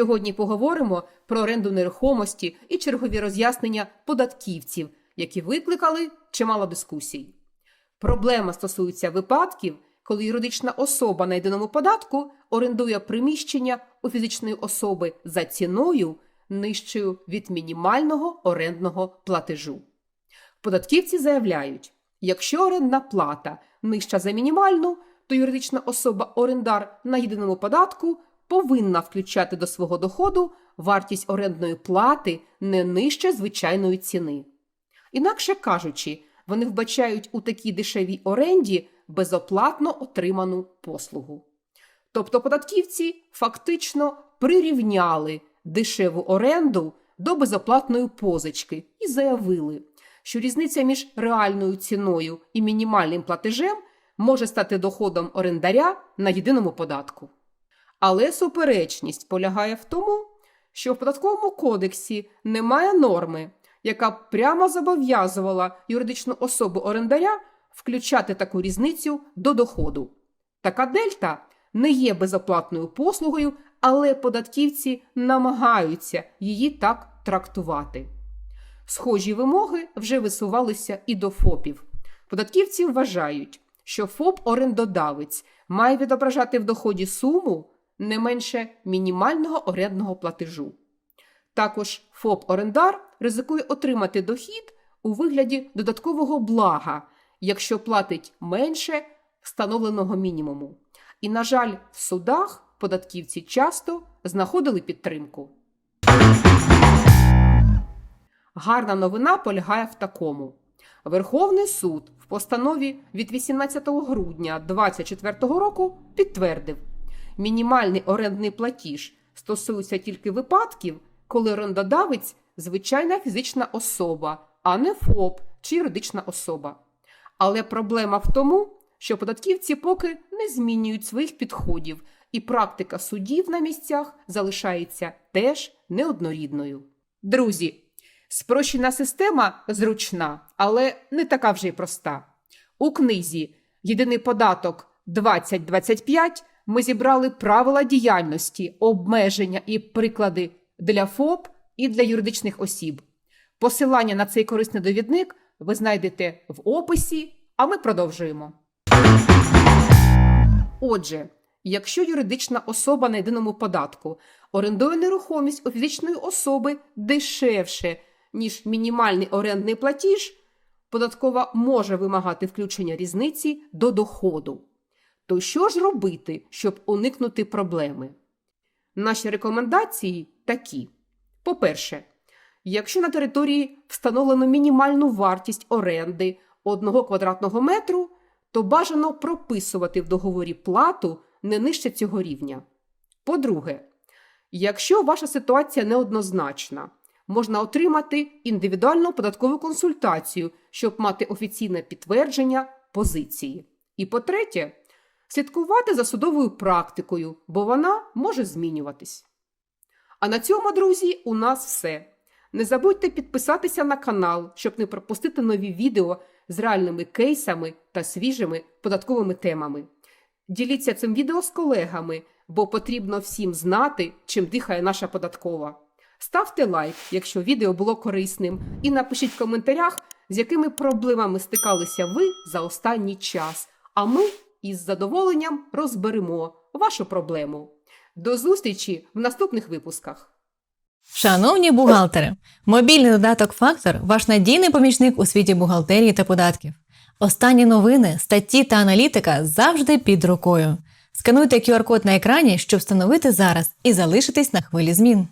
Сьогодні поговоримо про оренду нерухомості і чергові роз'яснення податківців, які викликали чимало дискусій. Проблема стосується випадків, коли юридична особа на єдиному податку орендує приміщення у фізичної особи за ціною нижчою від мінімального орендного платежу. Податківці заявляють, якщо орендна плата нижча за мінімальну, то юридична особа-орендар на єдиному податку повинна включати до свого доходу вартість орендної плати не нижче звичайної ціни. Інакше кажучи, вони вбачають у такій дешевій оренді безоплатно отриману послугу. Тобто податківці фактично прирівняли дешеву оренду до безоплатної позички і заявили, що різниця між реальною ціною і мінімальним платежем може стати доходом орендаря на єдиному податку. Але суперечність полягає в тому, що в податковому кодексі немає норми, яка б прямо зобов'язувала юридичну особу орендаря включати таку різницю до доходу. Така дельта не є безоплатною послугою, але податківці намагаються її так трактувати. Схожі вимоги вже висувалися і до ФОПів. Податківці вважають, що ФОП-орендодавець має відображати в доході суму не менше мінімального орендного платежу. Також ФОП-орендар ризикує отримати дохід у вигляді додаткового блага, якщо платить менше встановленого мінімуму. І, на жаль, в судах податківці часто знаходили підтримку. Гарна новина полягає в такому. Верховний суд в постанові від 18 грудня 2024 року підтвердив, мінімальний орендний платіж стосується тільки випадків, коли орендодавець звичайна фізична особа, а не ФОП чи юридична особа. Але проблема в тому, що податківці поки не змінюють своїх підходів, і практика судів на місцях залишається теж неоднорідною. Друзі, спрощена система зручна, але не така вже й проста. У книзі Єдиний податок 2025 ми зібрали правила діяльності, обмеження і приклади для ФОП і для юридичних осіб. Посилання на цей корисний довідник ви знайдете в описі, а ми продовжуємо. Отже, якщо юридична особа на єдиному податку орендує нерухомість у фізичної особи дешевше, ніж мінімальний орендний платіж, податкова може вимагати включення різниці до доходу. То що ж робити, щоб уникнути проблеми? Наші рекомендації такі: по-перше, якщо на території встановлено мінімальну вартість оренди 1 квадратного метру, то бажано прописувати в договорі плату не нижче цього рівня. По-друге, якщо ваша ситуація неоднозначна, можна отримати індивідуальну податкову консультацію, щоб мати офіційне підтвердження позиції. І по-третє, слідкувати за судовою практикою, бо вона може змінюватись. А на цьому, друзі, у нас все. Не забудьте підписатися на канал, щоб не пропустити нові відео з реальними кейсами та свіжими податковими темами. Діліться цим відео з колегами, бо потрібно всім знати, чим дихає наша податкова. Ставте лайк, якщо відео було корисним, і напишіть в коментарях, з якими проблемами стикалися ви за останній час. А ми із задоволенням розберемо вашу проблему. До зустрічі в наступних випусках. Шановні бухгалтери, мобільний додаток Фактор ваш надійний помічник у світі бухгалтерії та податків. Останні новини, статті та аналітика завжди під рукою. Скануйте QR-код на екрані, щоб встановити зараз і залишитись на хвилі змін.